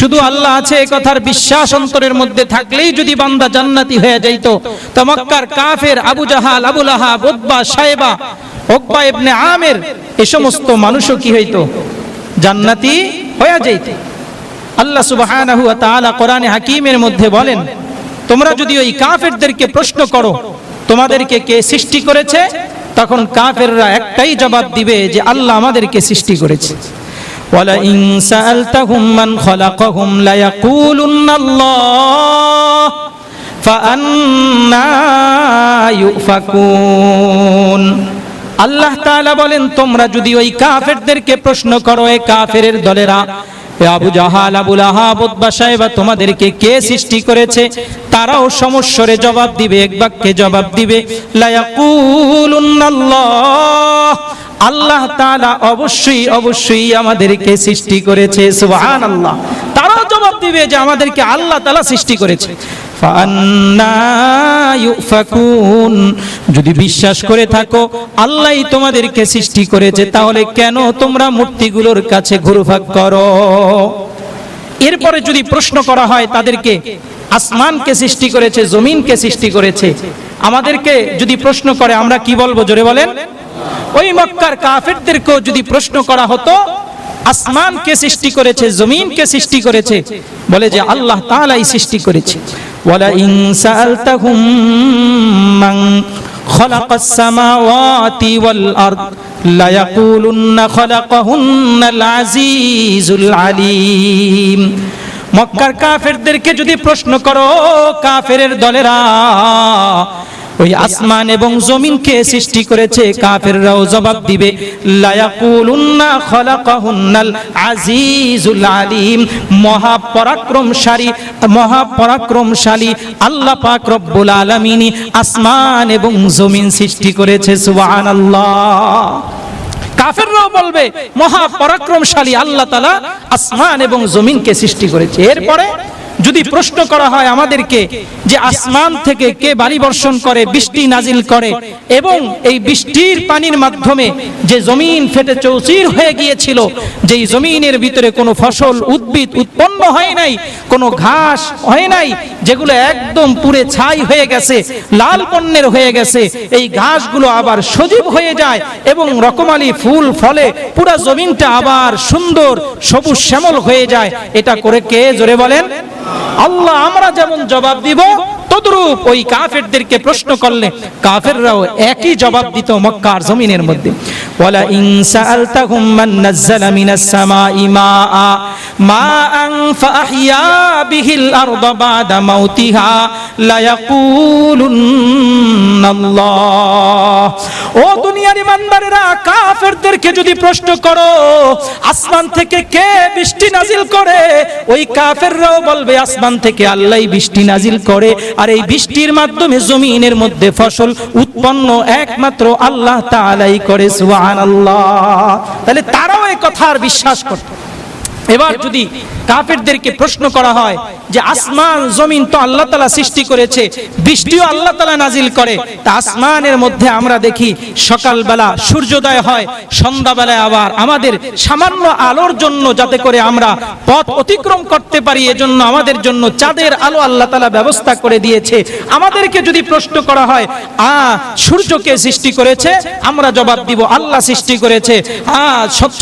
শুধু আল্লাহ আছে, এ কথার বিশ্বাস অন্তরের মধ্যে থাকলেই যদি বান্দা জান্নাতি হয়ে যাইত, তো মক্কার কাফের আবু জাহাল আবুল আহাব ওব্বা সাহেবা ওব্বা ইবনে আমের, এ সমস্ত মানুষও কি হইত? জান্নাতি হয়ে যাইত। আল্লাহ তাআলা কোরআনে হাকিমের মধ্যে বলেন, তোমরা যদি ওই কাফেরদেরকে প্রশ্ন করো, তোমাদেরকে কে সৃষ্টি করেছে? তখন কাফেররা একটাই জবাব দিবে যে আল্লাহ আমাদেরকে সৃষ্টি করেছে। وَلَئِن سَأَلْتَهُم مَّنْ خَلَقَهُمْ لَيَقُولُنَّ اللَّهُ فَأَنَّى يُؤْفَكُونَ আল্লাহ তাআলা বলেন তোমরা যদি ওই কাফেরদেরকে প্রশ্ন করো এ কাফেরের দলেরা এ আবু জাহাল আবুল আহাব উতবা সাহেবা তোমাদেরকে কে সৃষ্টি করেছে তারাও সমস্বরে জবাব দিবে এক বাক্যে জবাব দিবে লায়াকুলুন্নাল্লাহ আল্লাহ তাআলা অবশ্যই অবশ্যই আমাদেরকে সৃষ্টি করেছে, সুবহানাল্লাহ। তারাও জবাব দিবে যে আমাদেরকে আল্লাহ তাআলা সৃষ্টি করেছে। যদি বিশ্বাস করে থাকো আল্লাহই তোমাদেরকে সৃষ্টি করেছে, তাহলে কেন তোমরা মূর্তিগুলোর কাছে ঘুরফাক করো? এরপরে যদি প্রশ্ন করা হয়, তাদেরকে আসমানকে সৃষ্টি করেছে, জমিনকে সৃষ্টি করেছে, আমাদেরকে যদি প্রশ্ন করে, আমরা কি বলব? জোরে বলেন। ওই মক্কার কাফেরদেরকেও যদি প্রশ্ন করা হতো, আসমানকে সৃষ্টি করেছে, জমিনকে সৃষ্টি করেছে, বলে যে আল্লাহ তাআলাই সৃষ্টি করেছে। ওয়ালা ইন সাআলতাহুম মান খালাকাস সামাওয়াতি ওয়াল আরদ লা ইয়াকুলুন্না খালাকাহুন্নাল আজিজুল আলিম। মক্কার কাফেরদেরকে যদি প্রশ্ন করো, কাফেরের দলেরা ওই আসমান এবং জমিনকে সৃষ্টি করেছে, কাফেররাও জবাব দিবে, লায়াকুলুন্না খলাকাহুন্নাল আজিজুল আলিম। মহাপরাক্রমশালী মহাপরাক্রমশালী আল্লাহ পাক রব্বুল আলামিন আসমান এবং জমিন সৃষ্টি করেছে, সুবহানাল্লাহ। কাফেররাও বলবে মহা পরাক্রমশালী আল্লাহ তালা আসমান এবং জমিনকে সৃষ্টি করেছে। এরপরে যদি প্রশ্ন করা হয় আমাদেরকে যে আসমান থেকে কে বাড়ি বর্ষণ করে বৃষ্টি নাজিল করে এবং এই বৃষ্টির পানির মাধ্যমে যে জমিন ফেটে চৌচির হয়ে গিয়েছিল যেই জমিনের ভিতরে কোনো ফসল উদ্ভিদ উৎপন্ন হয় নাই কোনো ঘাস হয় নাই যেগুলো একদম পুরে ছাই হয়ে গেছে লাল বন্যের হয়ে গেছে এই ঘাসগুলো আবার সজীব হয়ে যায় এবং রকমালি ফুল ফলে পুরা জমিনটা আবার সুন্দর সবুজ শ্যামল হয়ে যায় এটা করে কে জোরে বলেন আল্লাহ আমরা যেমন জবাব দিব তদ্রূপ ওই কাফেরদেরকে প্রশ্ন করলে কাফেররাও একই জবাব দিত মক্কার জমিনের মধ্যে। ওয়ালা মান মিনাস বিহিল বাদা মাউতিহা ও দুনিয়ার ইমানদারেরা, কাফেরদেরকে যদি প্রশ্ন করো, আসমান থেকে কে বৃষ্টি নাজিল করে, ওই কাফেররাও বলবে, আসমান থেকে আল্লাহই বৃষ্টি নাজিল করে। আর এই বৃষ্টির মাধ্যমে জমিনের মধ্যে ফসল উৎপন্ন একমাত্র আল্লাহ তাআলাই করে তাহলে তারাও এই কথার বিশ্বাস করত। এবার যদি কাফেরদেরকে প্রশ্ন করা হয় যে আসমান, জমিন তো আল্লাহ তালা সৃষ্টি করেছে, বৃষ্টিও আল্লাহ তালা নাজিল করে, তা আসমানের মধ্যে আমরা দেখি সকালবেলা সূর্যোদয় হয়, সন্ধ্যাবেলায় আবার আমাদের সামান্য আলোর জন্য যাতে করে আমরা পথ অতিক্রম করতে পারি, এজন্য আমাদের জন্য চাঁদের আলো আল্লাহ তালা ব্যবস্থা করে দিয়েছে। আমাদেরকে যদি প্রশ্ন করা হয়, আ সূর্যকে সৃষ্টি করেছে? আমরা জবাব দিব, আল্লাহ সৃষ্টি করেছে। আ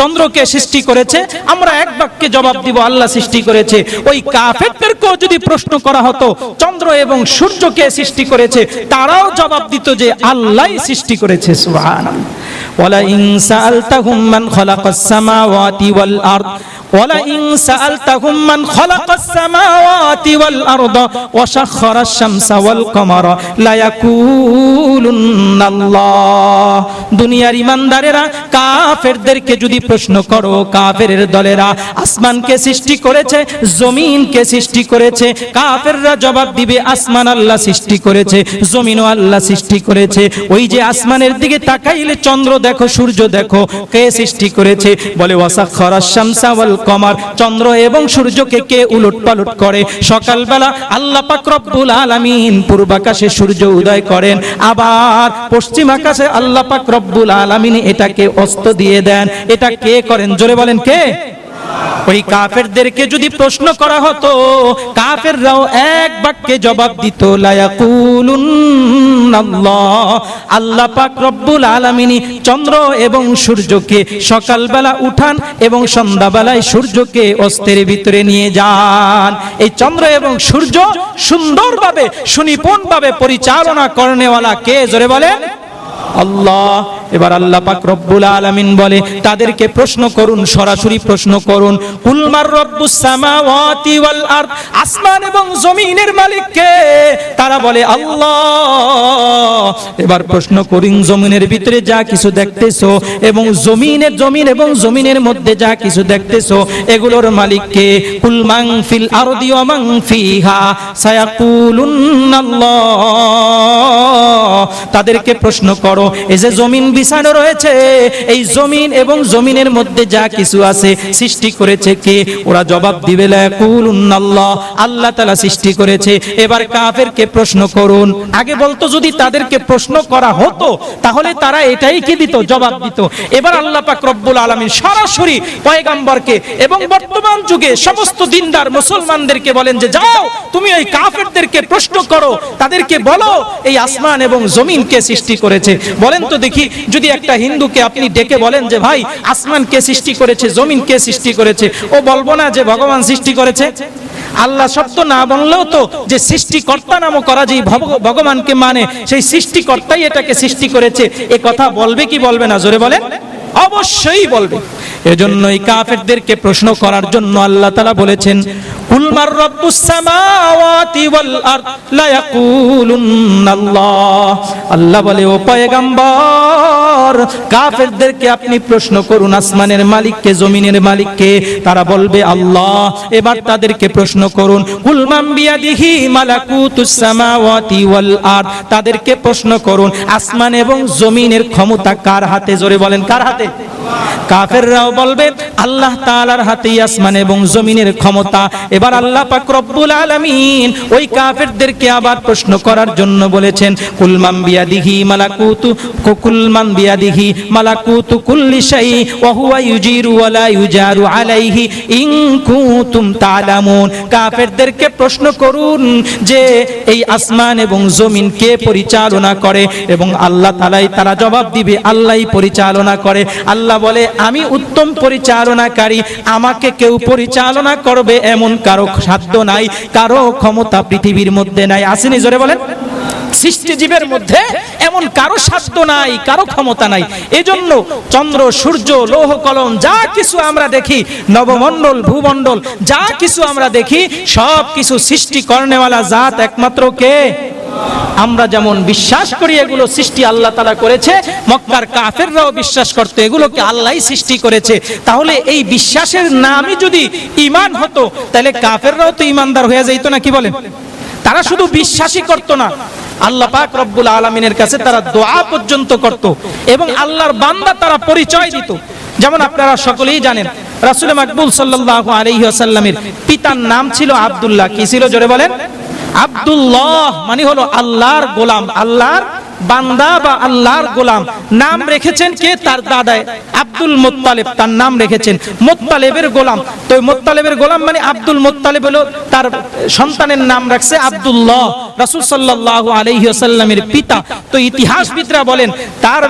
চন্দ্রকে সৃষ্টি করেছে? আমরা এক বাক্যে জবাব দিব, আল্লাহ সৃষ্টি করেছে। ওই কাফেরদেরকেও যদি প্রশ্ন করা হতো, চন্দ্র এবং সূর্যকে সৃষ্টি করেছে, তারাও জবাব দিত যে আল্লাহই সৃষ্টি করেছে, সুবহানাল্লাহ। ওয়ালা ইন সাআলতাহুম মান খালাকাস সামাওয়াতি ওয়াল আরদ ولئن سألتهم من خلق السماوات والأرض وسخر الشمس والقمر ليقولن الله দুনিয়ার ইমানদারেরা কাফেরদেরকে যদি প্রশ্ন করো কাফেরের দলেরা আসমানকে সৃষ্টি করেছে জমিনকে সৃষ্টি করেছে কাফেররা জবাব দিবে আসমান আল্লাহ সৃষ্টি করেছে জমিনও আল্লাহ সৃষ্টি করেছে ওই যে আসমানের দিকে তাকাইলে চন্দ্র দেখো, সূর্য দেখো, কে সৃষ্টি করেছে? বলে ওয়াসাখরা শামসা ওয়াল কমার। চন্দ্র এবং সূর্যকে কে উলট পালট করে? সকালবেলা আল্লাহ পাক রব্বুল আলামিন পূর্ব আকাশে সূর্য উদয় করেন। আবার পশ্চিম আকাশে আল্লাহ পাক রব্বুল আলামিন এটাকে অস্ত দিয়ে দেন। এটা কে করেন? জোরে বলেন, কে? ওই কাফেরদেরকে যদি প্রশ্ন করা হতো, কাফেররাও এক বাক্যে জবাব দিত আল্লাহ পাক রব্বুল আলামিনী চন্দ্র এবং সূর্যকে সকালবেলা উঠান এবং সন্ধ্যাবেলায় সূর্যকে অস্তের ভিতরে নিয়ে যান। এই চন্দ্র এবং সূর্য সুন্দরভাবে, সুনিপুণভাবে পরিচালনা করনেওয়ালা কে? জোরে বলেন, আল্লাহ। এবার আল্লাহ পাক রব্বুল আলামিন বলে, তাদেরকে প্রশ্ন করুন, সরাসরি প্রশ্ন করুন কুলমার রব্বুস সামাওয়াতি ওয়াল আরদ, আসমান এবং জমিনের মালিক কে তারা বলে, আল্লাহ। এবার প্রশ্ন করুন, জমিনের ভিতরে যা কিছু দেখতেছো এবং জমিনের, জমিন এবং জমিনের মধ্যে যা কিছু দেখতেছো, এগুলোর মালিক কে কুলমাং ফিল আরদি ওয়া মান ফিহা সায়াকুলুন্নাল্লাহ। তাদেরকে প্রশ্ন করো, এই যে জমিন বিছানো রয়েছে। এই জমিন এবং জমিনের মধ্যে যা কিছু আছে সৃষ্টি করেছে কে? ওরা জবাব দিবে আল্লাহ তাআলা সৃষ্টি করেছে। এবার কাফেরকে প্রশ্ন করুন। আগে বলতো যদি তাদেরকে প্রশ্ন করা হতো, তাহলে তারা এটাই কি দিত? জবাব দিত। এবার আল্লাহ পাক রব্বুল আলামিন সরাসরি পয়গাম্বরকে এবং বর্তমান যুগে সমস্ত দিনদার মুসলমানদেরকে বলেন যে, যাও, তুমি ওই কাফেরদেরকে প্রশ্ন করো। তাদেরকে বলো, এই আসমান এবং জমিনকে সৃষ্টি করেছে? বলেন তো দেখি যদি একটা হিন্দুকে আপনি ডেকে বলেন যে, ভাই, আসমান কে সৃষ্টি করেছে, জমিন কে সৃষ্টি করেছে? ও বলব না যে, ভগবান সৃষ্টি করেছে। আল্লাহ সত্য না বললেও তো যে, সৃষ্টিকর্তা নামও করা যে ভগ- ভগবানকে মানে। সেই সৃষ্টিকর্তাই এটাকে সৃষ্টি করেছে। এ কথা বলবে কি বলবে না? জোরে বলেন। অবশ্যই বলবে। এজন্যই কাফেরদেরকে প্রশ্ন করার জন্য আল্লাহ তাআলা বলেছেন কুলমার রব্বুস সামাওয়াতি ওয়াল আরদ লা ইয়াকুলুন্নাল্লাহ। আল্লাহ বলে, ও পয়গম্বর, কাফেরদেরকে আপনি প্রশ্ন করুন আসমানের মালিককে, জমিনের মালিককে। তারা বলবে, আল্লাহ। এবার তাদেরকে প্রশ্ন করুন কুলমাম বিয়াদিহি মালাকুতুস সামাওয়াতি ওয়াল আরদ? তাদেরকে প্রশ্ন করুন, আসমান এবং জমিনের ক্ষমতা কার হাতে? জোরে বলেন, কার হাতে? কাফেররাও বলবে, আল্লাহ তাআলার হাতেই আসমান এবং জমিনের ক্ষমতা। এবার আল্লাহ পাক রব্বুল আলামিন ওই কাফেরদেরকে আবার প্রশ্ন করার জন্য বলেছেন, কুলমান বিয়াদিহি মালাকুতু, কুলমান বিয়াদিহি মালাকুতু কুল্লি শাই, ওয়া হুয়া ইউজিরু ওয়া লা ইউজারু আলাইহি ইন কুনতুম তা'লামুন কাফেরদেরকে প্রশ্ন করুন যে, এই আসমান এবং জমিন কে পরিচালনা করে? এবং আল্লাহ তাআলাই তারা জবাব দিবে, আল্লাহই পরিচালনা করে। আল্লাহ বলে, আমি উত্তম পরিচালনাকারী, আমাকে কেউ পরিচালনা করবে এমন কারও সাধ্য নাই, কারও ক্ষমতা পৃথিবীর মধ্যে নাই। আসেনি জোরে বলেন? সৃষ্টিজীবের মধ্যে এমন কারও সাধ্য নাই, কারও ক্ষমতা নাই। এজন্য চন্দ্র, সূর্য, লৌহ, কলম, যা কিছু আমরা দেখি, নবমণ্ডল, ভূমণ্ডল, যা কিছু আমরা দেখি সব কিছু সৃষ্টি করনেওয়ালা জাত একমাত্র কে? আমরা যেমন বিশ্বাস করি এগুলো সৃষ্টি আল্লাহ তালা করেছে, মক্কার কাফেররাও বিশ্বাস করতো এগুলোকে আল্লাহই সৃষ্টি করেছে। তাহলে এই বিশ্বাসের নামই যদি ইমান হতো, তাহলে কাফেররাও তো ইমানদার হয়ে যাইতো না, কি বলেন? তারা শুধু বিশ্বাসই করতো না। আল্লাহ পাক রব্বুল আলমিনের কাছে তারা দোয়া পর্যন্ত করত এবং আল্লাহর বান্দা তারা পরিচয় দিত। যেমন আপনারা সকলেই জানেন, রাসুল মাকবুল সাল্লাহ আলহি আসাল্লামের পিতার নাম ছিল আব্দুল্লাহ। কি ছিল জোরে বলেন? আব্দুল্লাহ মানে হলো আল্লাহর গোলাম। আল্লাহর বান্দা বা আল্লাহর গোলাম। নাম রেখেছেন কে? তার দাদায়। আব্দুল মোত্তালেব। তার নাম রেখেছেন। মোত্তালেবের গোলাম। তো মোত্তালেবের গোলাম মানে আব্দুল মোত্তালেব হলো তার সন্তানের নাম রাখছে আব্দুল্লাহ। রাসূল সাল্লাল্লাহু আলাইহি ওয়াসাল্লামের পিতা। তো ইতিহাসবিদরা বলেন, তার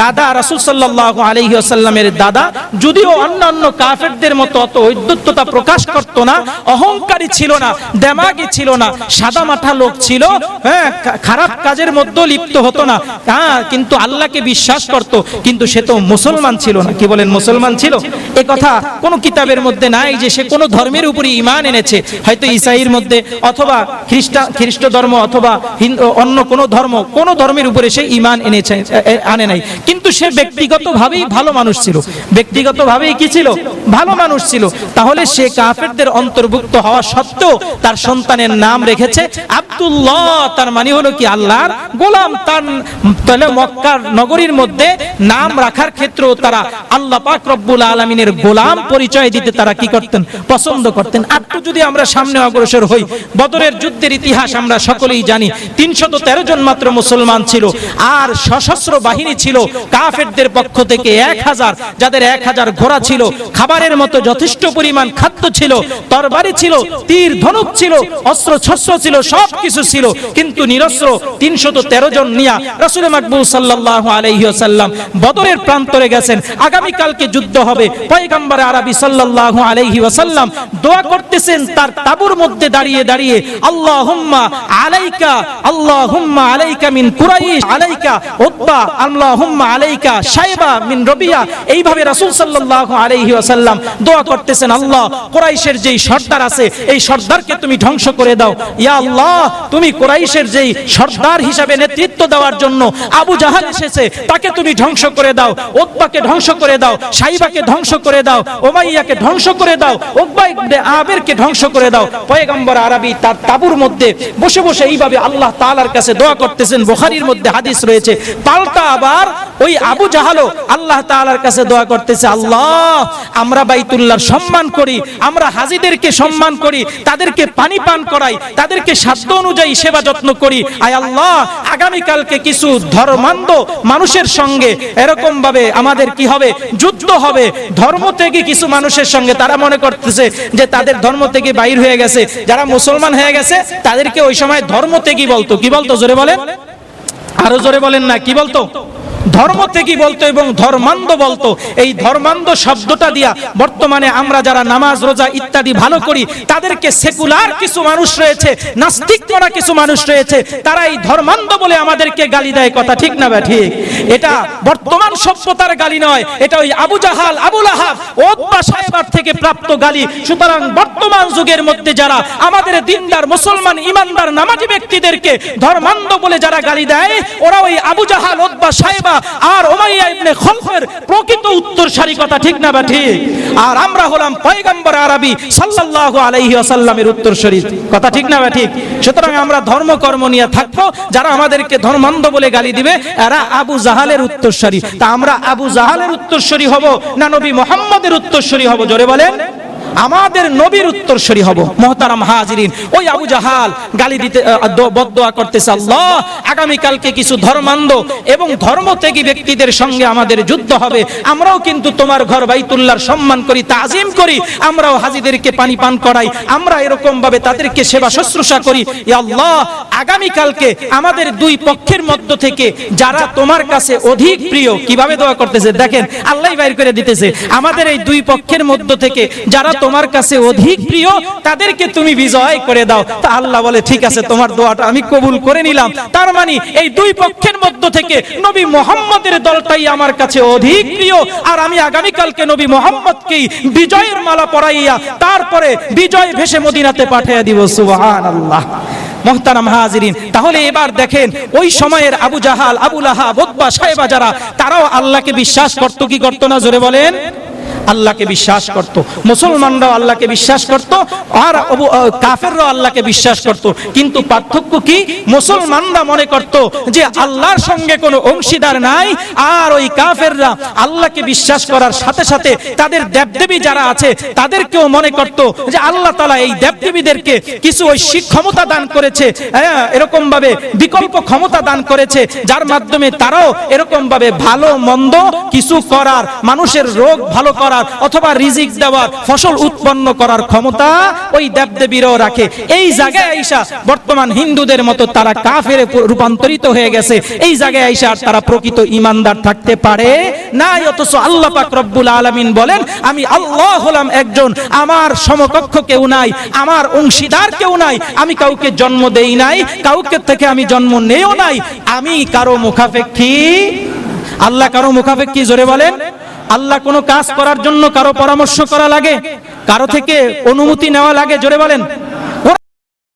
দাদা রাসূল সাল্লাল্লাহু আলাইহি ওয়াসাল্লামের দাদা, যদিও অন্যান্য কাফেরদের মতো অত ঔদ্ধত্যতা প্রকাশ করত না, অহংকারী ছিল না, দেমাগী ছিল না সাদা মাথা লোক ছিল হ্যাঁ খারাপ কাজের মধ্যে লিপ্ত হতো না। হ্যাঁ কিন্তু আল্লাহকে বিশ্বাস করত, কিন্তু সে তো মুসলমান ছিল না। কি বলেন মুসলমান ছিল? এ কথা কোনো কিতাবের মধ্যে নাই যে সে কোনো ধর্মের উপরে ঈমান এনেছে। হয়তো ইসাইর মধ্যে অথবা খ্রিস্টান খ্রিস্ট ধর্ম অথবা অন্য কোনো ধর্ম, কোনো ধর্মের উপরে সে ঈমান এনেছে আনে নাই। কিন্তু সে ব্যক্তিগতভাবেই ভালো মানুষ ছিল। ব্যক্তিগতভাবেই কি ছিল? ভালো মানুষ ছিল। তাহলে সে কাফেরদের অন্তর্ভুক্ত হওয়া সত্ত্বেও তার সন্তানের নাম রেখেছে আব্দুল্লাহ। তার মানে হলো কি? আল্লাহর গোলাম। তার তাহলে মক্কার নগরীর মধ্যে নাম রাখার ক্ষেত্রেও তারা আল্লাহ পাক রব্বুল আলমিনের গোলাম পরিচয় দিতে তারা কি করতেন? পছন্দ করতেন। একটু যদি আমরা সামনে অগ্রসর হই, বদরের যুদ্ধের ইতিহাস আমরা সকলেই জানি, তিনশত জন মাত্র মুসলমান ছিল। আর সশস্ত্র বাহিনী ছিল কাফেরদের পক্ষ থেকে এক হাজার, যাদের এক হাজার ঘোড়া ছিল, খাবারের মতো যথেষ্ট পরিমাণ খাদ্য ছিল, তরবারি ছিল, তীর, ধনুক ছিল অস্ত্র শস্ত্র ছিল সব কিছু ছিল। কিন্তু নিরস্ত্র তিনশত তেরো জন নিয়া রসুল মাকবুল সাল্লাহ আলহিহাল্লাম বদরের প্রান্তরে গেছেন। আগামীকালকে যুদ্ধ হবে। পয়গাম্বার আরবি সাল্লাহ আলহি ওয়াসাল্লাম দোয়া করতেছেন তার তাবুর মধ্যে দাঁড়িয়ে দাঁড়িয়ে আল্লাহ হুম্মা আলাইকা আল্লাহ হুম্মা আলাইকা মিন কুরাইশ, আলাইকা উতবা আল্লাহ হুম্মা আলাইকা সাইবা মিন রবিয়া। এইভাবে আলাইহি দোয়া করতেছেন, আল্লাহ যেই সর্দার আছে, এই সর্দারকে তুমি ধ্বংস করে দাও। ইয়া আল্লাহ, তুমি যেই সর্দার হিসাবে নেতৃত্ব দেওয়ার জন্য আবু জাহাল এসেছে, তাকে তুমি ধ্বংস করে দাও। উতবাকে ধ্বংস করে দাও, সাইবাকে ধ্বংস করে দাও, ওমাইয়াকে ধ্বংস করে দাও আবেরকে ধ্বংস করে দাও। পয়গম্বর আরবি তার তাবুর মধ্যে বসে বসে এইভাবে আল্লাহ তাআলার কাছে দোয়া করতেছেন। মধ্যে হাদিস রয়েছে, পাল্টা আবার ওই আবু জাহালও আল্লাহ তাআলার কাছে দোয়া করতেছে, আল্লাহ, আমরা বাইতুল্লাহর সম্মান করি, আমরা হাজীদেরকে সম্মান করি, তাদেরকে পানি পান করাই, তাদেরকে সাধ্য অনুযায়ী সেবা যত্ন করি। আয় আল্লাহ আগামী কালকে কিছু ধর্মান্ধ মানুষের সঙ্গে এরকম ভাবে আমাদের কি হবে? যুদ্ধ হবে। ধর্ম থেকে কিছু মানুষের সঙ্গে তারা মনে করতেছে যে তাদের ধর্ম থেকে বাইর হয়ে গেছে। যারা মুসলমান হয়ে গেছে, তাদেরকে ওই সময় ধর্ম থেকে বলতো? কি বলতো? জোরে বলেন। আরও জোরে বলেন না, কি বলতো? ধর্ম থেকে বলতো এবং ধর্মান্ধ বলতো। এই ধর্মান্ধ শব্দটা দিয়া বর্তমানে আমরা যারা নামাজ, রোজা ইত্যাদি ভালো করি, তাদেরকে সেকুলার কিছু মানুষ রয়েছে, নাস্তিক করা কিছু মানুষ রয়েছে তারা এই ধর্মান্ধ বলে আমাদেরকে গালি দেয় কথা, ঠিক না বা ঠিক? এটা বর্তমান সভ্যতার গালি নয়, এটা ওই আবু জাহাল আবুল আহাব ওব্বা সাহেবার থেকে প্রাপ্ত গালি। সুতরাং বর্তমান যুগের মধ্যে যারা আমাদের দিনদার মুসলমান ইমানদার নামাজি ব্যক্তিদেরকে ধর্মান্ধ বলে যারা গালি দেয়, ওরা ওই আবু জাহাল ওব্বা সাহেবা আর ইবনে খলফের প্রকৃত উত্তরসারি কথা ঠিক না বা ঠিক? আর আমরা হলাম পয়গম্বর আরবি সাল্লাল্লাহু আলাইহি ওয়াসাল্লামের উত্তরসূরি। কথা ঠিক না বা ঠিক? সুতরাং আমরা ধর্ম কর্ম নিয়ে থাকব, যারা আমাদেরকে ধর্মান্ধ বলে গালি দিবে, এরা আবু জাহালের উত্তরসূরি। তা আমরা আবু জাহালের উত্তরসূরি হব না নবী মোহাম্মদের উত্তরসূরি হব? জোরে বলেন। আমাদের নবীর উত্তরসরি হব। মহতারাম হাজিরিন। ওই আবু জাহাল গালি দিতে বদদোয়া করতেছে, আল্লাহ আগামী কালকে কিছু ধর্মান্ধ এবং ধর্মত্যাগী ব্যক্তিদের সঙ্গে আমাদের যুদ্ধ হবে। আমরাও কিন্তু তোমার ঘর বাইতুল্লাহর সম্মান করি, তাজিম করি। আমরাও হাজিদেরকে পানি পান করাই। আমরা এরকম ভাবে তাদেরকে সেবা শুশ্রূষা করি। আল্লাহ আগামী কালকে আমাদের দুই পক্ষের মধ্য থেকে যারা তোমার কাছে অধিক প্রিয়, কীভাবে দোয়া করতেছে? দেখেন আল্লাহ বাইর করে দিতেছে। আমাদের এই দুই পক্ষের মধ্য থেকে যারা তোমার কাছে অধিক প্রিয়, তাদেরকে তুমি বিজয় করে দাও। তা আল্লাহ বলে, ঠিক আছে, তোমার দোয়াটা আমি কবুল করে নিলাম। তার মানে এই দুই পক্ষের মধ্য থেকে নবী মোহাম্মদের দলটাই আমার কাছে অধিক প্রিয়। আর আমি আগামীকালকে নবী মোহাম্মদকেই বিজয়ের মালা পরাইয়া তারপরে বিজয় ভেসে মদিনাতে পাঠিয়ে দিব। সুবহান আল্লাহ হাজিরিন, তাহলে এবার দেখেন, ওই সময়ের আবু জাহাল আবুল আহা বদবা সাহেবা যারা, তারাও আল্লাহকে বিশ্বাস করতো কি করতো না? জোরে বলেন। আল্লাহকে বিশ্বাস করত, মুসলমানরাও আল্লাহকে বিশ্বাস করত, আর কাফেররাও আল্লাহকে বিশ্বাস করত। কিন্তু পার্থক্য কি? মুসলমানরা মনে করত যে আল্লাহর সঙ্গে কোনো অংশীদার নাই, আর ওই কাফেররা আল্লাহকে বিশ্বাস করার সাথে সাথে তাদের দেবদেবী যারা আছে, তাদেরকেও মনে করত যে আল্লাহ তালা এই দেবদেবীদেরকে কিছু ঐশিক ক্ষমতা দান করেছে হ্যাঁ এরকম ভাবে বিকল্প ক্ষমতা দান করেছে, যার মাধ্যমে তারাও এরকম ভাবে ভালো, মন্দ কিছু করার, মানুষের রোগ ভালো করার অথবা রিজিক দেওয়ার ফসল উৎপন্ন করার ক্ষমতা ওই দেবদেবীরও রাখে। এই জায়গায় আইসা বর্তমান হিন্দুদের মতো তারা কাফের রূপান্তরিত হয়ে গেছে। এই জায়গায় আইসা আর তারা প্রকৃত ইমানদার থাকতে পারে না অথচ আল্লাহ পাক রব্বুল আলামিন বলেন, আমি আল্লাহ হলাম একজন, আমার সমকক্ষ কেউ নাই, আমার অংশীদার কেউ নাই, আমি কাউকে জন্ম দেই নাই, কাউকে থেকে আমি জন্ম নেও নাই, আমি কারও মুখাপেক্ষী আল্লাহ কারও মুখাপেক্ষী জোরে বলেন? আল্লাহ কোনো কাজ করার জন্য কারও পরামর্শ করা লাগে? কারও থেকে অনুমতি নেওয়া লাগে? জোরে বলেন।